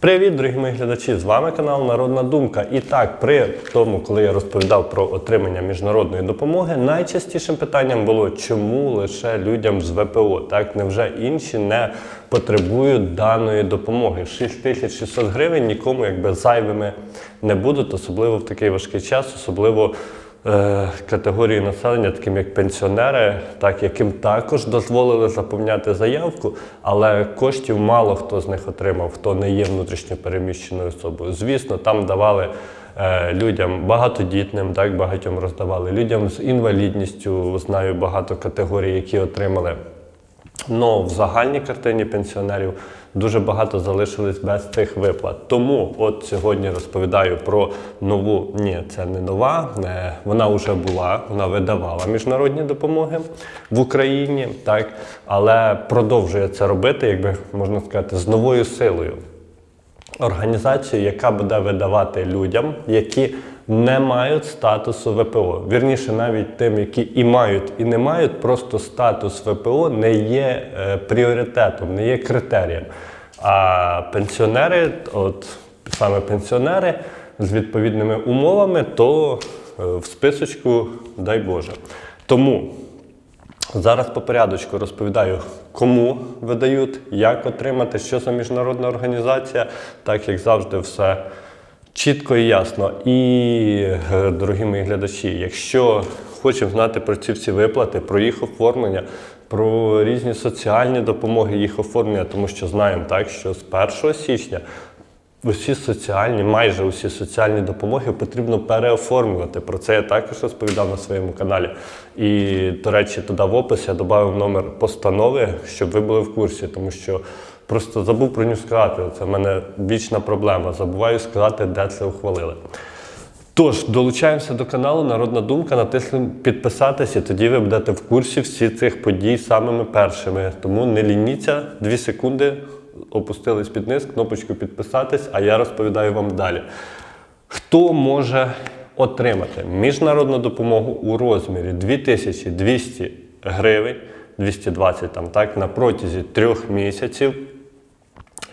Привіт, дорогі мої глядачі! З вами канал Народна Думка. І так, при тому, коли я розповідав про отримання міжнародної допомоги, найчастішим питанням було, чому лише людям з ВПО, так невже інші не потребують даної допомоги. 6600 гривень нікому якби зайвими не будуть, особливо в такий важкий час, особливо. Е, Категорії населення, таким як пенсіонери, так яким також дозволили заповняти заявку, але коштів мало хто з них отримав, хто не є внутрішньо переміщеною особою. Звісно, там давали е, людям багатодітним, так багатьом роздавали людям з інвалідністю. Знаю багато категорій, які отримали. Но в загальній картині пенсіонерів дуже багато залишились без цих виплат. Тому от сьогодні розповідаю про нову. Ні, це не нова. е, Вона вже була, вона видавала міжнародні допомоги в Україні, так але продовжує це робити, якби можна сказати, з новою силою організацію, яка буде видавати людям, які не мають статусу ВПО. Вірніше, навіть тим, які і мають, і не мають, просто статус ВПО не є е, пріоритетом, не є критерієм. А пенсіонери, от саме пенсіонери з відповідними умовами, то е, в списочку, дай Боже. Тому Зараз по порядочку розповідаю, кому видають, як отримати, що за міжнародна організація, так як завжди, все чітко і ясно. І, е, дорогі мої глядачі, якщо хочемо знати про ці всі виплати, про їх оформлення, про різні соціальні допомоги, їх оформлення, тому що знаємо так, що з 1 січня Усі соціальні, майже усі соціальні допомоги потрібно переоформлювати. Про це я також розповідав на своєму каналі. І, до речі, туди в опис я додав номер постанови, щоб ви були в курсі, тому що просто забув про нього сказати. Це в мене вічна проблема. Забуваю сказати, де це ухвалили. Тож, долучаємося до каналу Народна Думка, натиснемо підписатися, і тоді ви будете в курсі всіх цих подій самими першими. Тому не лініться, дві секунди, опустились під низ, кнопочку підписатись, а я розповідаю вам далі. Хто може отримати міжнародну допомогу у розмірі 2200 гривень, 220 там, так, на протязі трьох місяців?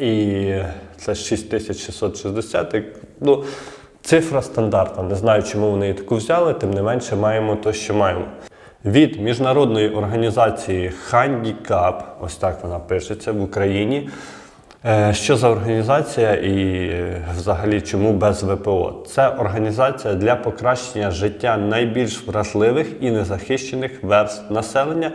І це 6660. Ну, цифра стандартна. Не знаю, чому вони її таку взяли, тим не менше маємо те, що маємо. Від міжнародної організації Handicap, ось так вона пишеться в Україні. Е, Що за організація і взагалі чому без ВПО? Це організація для покращення життя найбільш вразливих і незахищених верств населення.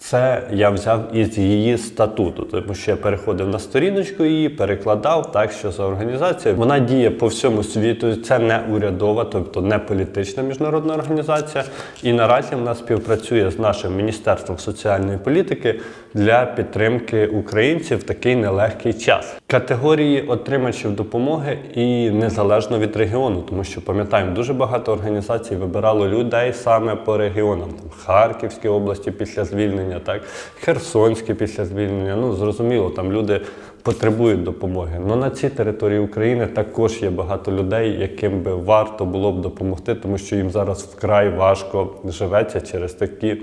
Це я взяв із її статуту, тому що я переходив на сторіночку її, перекладав так, що за організація. Вона діє по всьому світу. Це не урядова, тобто не політична міжнародна організація. І наразі вона співпрацює з нашим міністерством соціальної політики для підтримки українців в такий нелегкий час. Категорії отримачів допомоги і незалежно від регіону, тому що пам'ятаємо, дуже багато організацій вибирало людей саме по регіонам. Там Харківській області після звільнення, так Херсонській після звільнення. Ну зрозуміло, там люди потребують допомоги. Але на цій території України також є багато людей, яким би варто було б допомогти, тому що їм зараз вкрай важко живеться через такі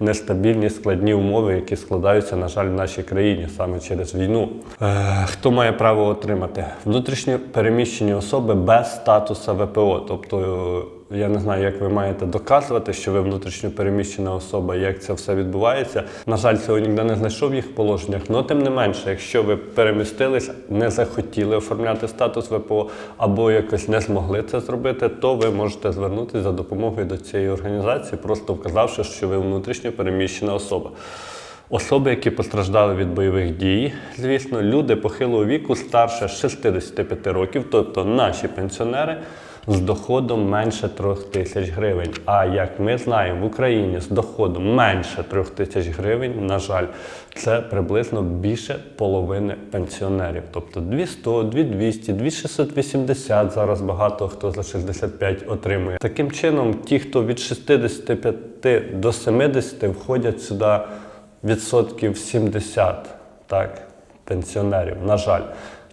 нестабільні складні умови, які складаються, на жаль, в нашій країні саме через війну. Е, хто має право отримати? Внутрішньо переміщені особи без статусу ВПО. Тобто, я не знаю, як ви маєте доказувати, що ви внутрішньо переміщена особа, як це все відбувається. На жаль, цього ніде не знайшов в їх положеннях. але тим не менше, якщо ви перемістились, не захотіли оформляти статус ВПО або якось не змогли це зробити, то ви можете звернутися за допомогою до цієї організації, просто вказавши, що ви внутрішньо переміщена особа. Особи, які постраждали від бойових дій, звісно, люди похилого віку старше 65 років, тобто наші пенсіонери з доходом менше 3 тисяч гривень. А як ми знаємо, в Україні з доходом менше 3 тисяч гривень, на жаль, це приблизно більше половини пенсіонерів. Тобто 200, 2200, 2680 зараз багато хто за 65 отримує. Таким чином, ті, хто від 65 до 70 входять сюди відсотків 70 так, пенсіонерів, на жаль.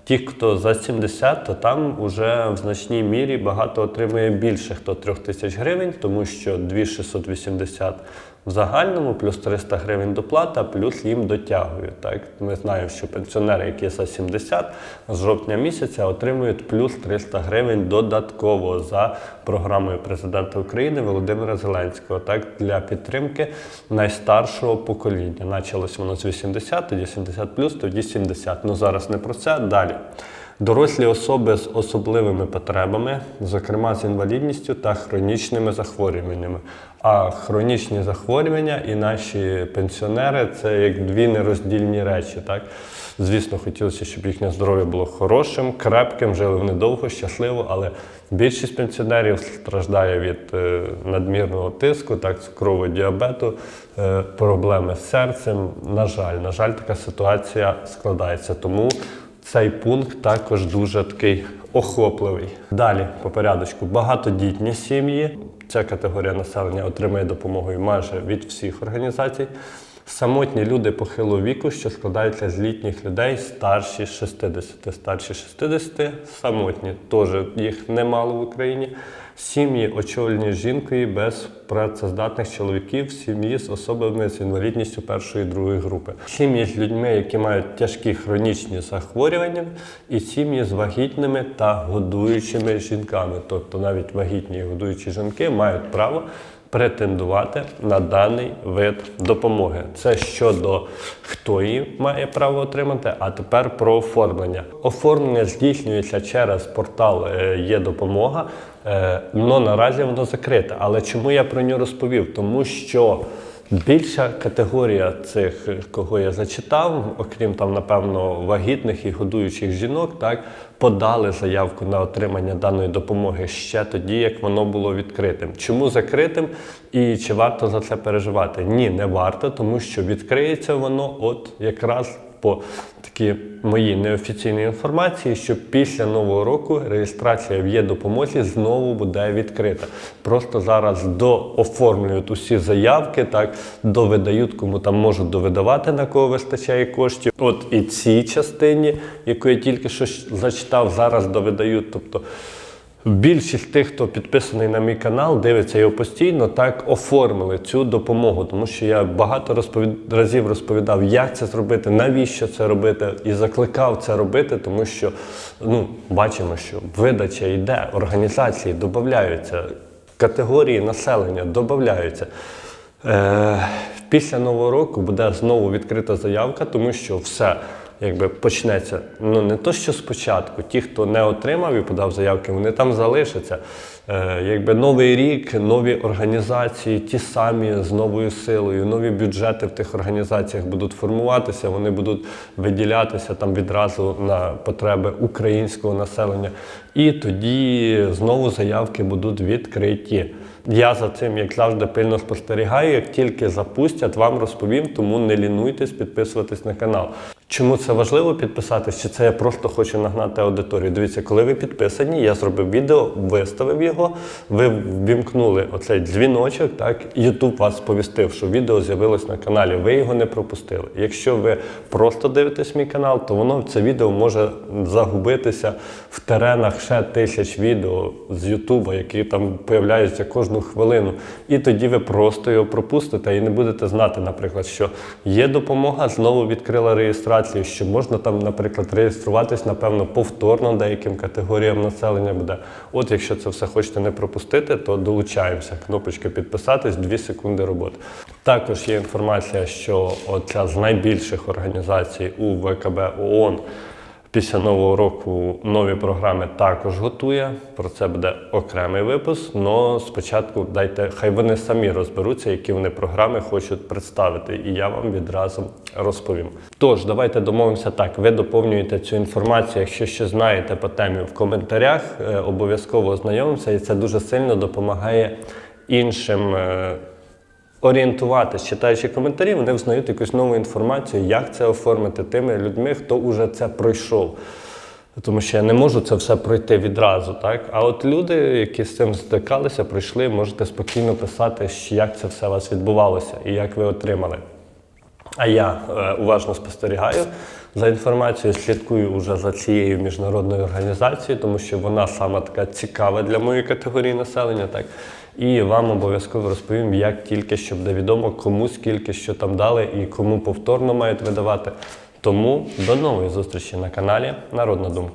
Ті, хто за 70, то там вже в значній мірі багато отримує більше хто 3 тисяч гривень, тому що 2680 В загальному плюс 300 гривень доплата, плюс їм дотягують. Так? Ми знаємо, що пенсіонери, які за 70 з жовтня місяця отримують плюс 300 гривень додатково за програмою президента України Володимира Зеленського так, для підтримки найстаршого покоління. Началось воно з 80, тоді 70 плюс, тоді 70. Ну зараз не про це. Далі. Дорослі особи з особливими потребами, зокрема з інвалідністю та хронічними захворюваннями. А хронічні захворювання і наші пенсіонери це як дві нероздільні речі. Так? Звісно, хотілося, щоб їхнє здоров'я було хорошим, крепким, жили вони довго, щасливо, але більшість пенсіонерів страждає від е, надмірного тиску, так, цукрового діабету, е, проблеми з серцем. На жаль, на жаль, така ситуація складається. Тому цей пункт також дуже такий охопливий. Далі по порядочку багатодітні сім'ї. Ця категорія населення отримає допомогу майже від всіх організацій. Самотні люди похилого віку, що складаються з літніх людей старші 60, старші 60, самотні, теж їх немало в Україні. Сім'ї, очолені жінкою без працездатних чоловіків, сім'ї з особами з інвалідністю першої і другої групи, сім'ї з людьми, які мають тяжкі хронічні захворювання, і сім'ї з вагітними та годуючими жінками. Тобто навіть вагітні і годуючі жінки мають право претендувати на даний вид допомоги. Це щодо хто її має право отримати, а тепер про оформлення. Оформлення здійснюється через портал е, Є допомога. Е, но наразі воно закрите. Але чому я про нього розповів? Тому що більша категорія цих, кого я зачитав, окрім там, напевно, вагітних і годуючих жінок, так подали заявку на отримання даної допомоги ще тоді, як воно було відкритим. Чому закритим і чи варто за це переживати? Ні, не варто, тому що відкриється воно от якраз по такій моїй неофіційній інформації, що після нового року реєстрація в є допомозі знову буде відкрита. Просто зараз дооформлюють усі заявки, так довидають, кому там можуть довидавати, на кого вистачає коштів. От і цій частині, яку я тільки що зачитав, зараз довидають. Тобто Більшість тих, хто підписаний на мій канал, дивиться його постійно, так оформили цю допомогу, тому що я багато розповід... разів розповідав, як це зробити, навіщо це робити, і закликав це робити, тому що ну, бачимо, що видача йде, організації додаються, категорії населення додаються. Е, після нового року буде знову відкрита заявка, тому що все якби почнеться. Ну не то, що спочатку. Ті, хто не отримав і подав заявки, вони там залишаться. Е, якби новий рік, нові організації, ті самі з новою силою, нові бюджети в тих організаціях будуть формуватися, вони будуть виділятися там відразу на потреби українського населення. І тоді знову заявки будуть відкриті. Я за цим, як завжди, пильно спостерігаю. Як тільки запустять, вам розповім, тому не лінуйтесь підписуватись на канал. Чому це важливо підписатись? Чи це я просто хочу нагнати аудиторію? Дивіться, коли ви підписані, я зробив відео, виставив його, ви ввімкнули оцей дзвіночок, так Ютуб вас сповістив, що відео з'явилось на каналі. Ви його не пропустили. Якщо ви просто дивитесь мій канал, то воно це відео може загубитися в теренах ще тисяч відео з Ютуба, які там появляються кожну хвилину. І тоді ви просто його пропустите і не будете знати, наприклад, що є допомога, знову відкрила реєстрацію, що можна там, наприклад, реєструватись, напевно, повторно деяким категоріям населення буде. От якщо це все хочете не пропустити, то долучаємося. Кнопочка підписатись, 2 секунди роботи. Також є інформація, що оця з найбільших організацій у ВКБ ООН Після нового року нові програми також готує. Про це буде окремий випуск. але спочатку дайте, хай вони самі розберуться, які вони програми хочуть представити, і я вам відразу розповім. Тож, давайте домовимося так. Ви доповнюєте цю інформацію, якщо ще знаєте по темі в коментарях, е, обов'язково ознайомимося, і це дуже сильно допомагає іншим. Орієнтуватись, читаючи коментарі, вони взнають якусь нову інформацію, як це оформити тими людьми, хто вже це пройшов. Тому що я не можу це все пройти відразу. Так? А от люди, які з цим стикалися, пройшли, можете спокійно писати, як це все у вас відбувалося і як ви отримали. А я е, уважно спостерігаю За інформацією слідкую уже за цією міжнародною організацією, тому що вона сама така цікава для моєї категорії населення. Так і вам обов'язково розповім, як тільки що буде відомо, кому скільки що там дали і кому повторно мають видавати. Тому до нової зустрічі на каналі Народна Думка.